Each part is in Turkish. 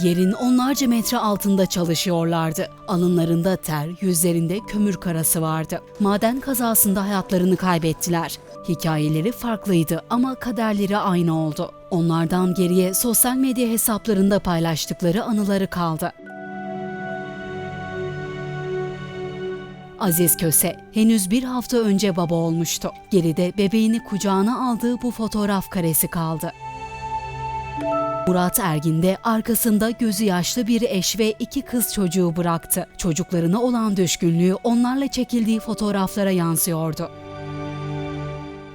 Yerin onlarca metre altında çalışıyorlardı. Alınlarında ter, yüzlerinde kömür karası vardı. Maden kazasında hayatlarını kaybettiler. Hikayeleri farklıydı ama kaderleri aynı oldu. Onlardan geriye sosyal medya hesaplarında paylaştıkları anıları kaldı. Aziz Köse henüz bir hafta önce baba olmuştu. Geride bebeğini kucağına aldığı bu fotoğraf karesi kaldı. Murat Ergin de arkasında gözü yaşlı bir eş ve iki kız çocuğu bıraktı. Çocuklarına olan düşkünlüğü onlarla çekildiği fotoğraflara yansıyordu.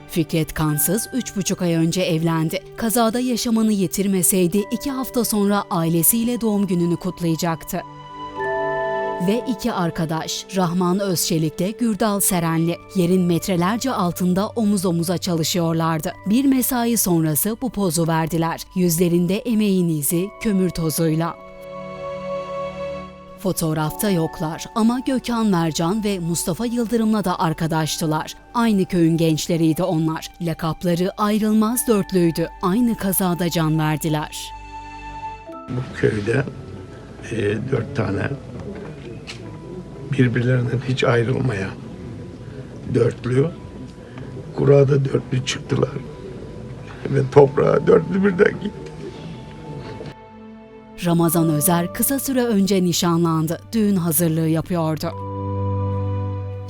Fikret Kansız 3,5 ay önce evlendi. Kazada yaşamını yitirmeseydi iki hafta sonra ailesiyle doğum gününü kutlayacaktı. Ve iki arkadaş Rahman Özçelik'le Gürdal Serenli yerin metrelerce altında omuz omuza çalışıyorlardı. Bir mesai sonrası bu pozu verdiler. Yüzlerinde emeğin izi kömür tozuyla. Fotoğrafta yoklar ama Gökhan Mercan ve Mustafa Yıldırım'la da arkadaştılar. Aynı köyün gençleriydi onlar. Lakapları ayrılmaz dörtlüydü. Aynı kazada can verdiler. Bu köyde e, dört tane birbirlerinden hiç ayrılmaya dörtlü. Kurada dörtlü çıktılar. Ve toprağa dörtlü birden gitti. Ramazan Özer kısa süre önce nişanlandı. Düğün hazırlığı yapıyordu.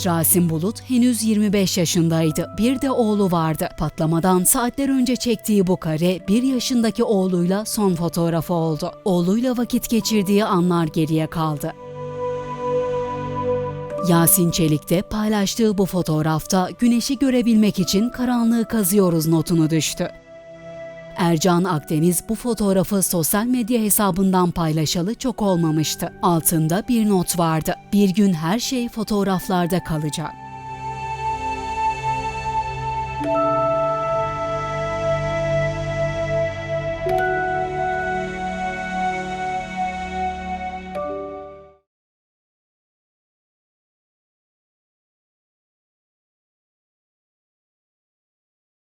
Rasim Bulut henüz 25 yaşındaydı. Bir de oğlu vardı. Patlamadan saatler önce çektiği bu kare bir yaşındaki oğluyla son fotoğrafı oldu. Oğluyla vakit geçirdiği anlar geriye kaldı. Yasin Çelik de paylaştığı bu fotoğrafta güneşi görebilmek için karanlığı kazıyoruz notunu düştü. Ercan Akdeniz bu fotoğrafı sosyal medya hesabından paylaşalı çok olmamıştı. Altında bir not vardı. Bir gün her şey fotoğraflarda kalacak.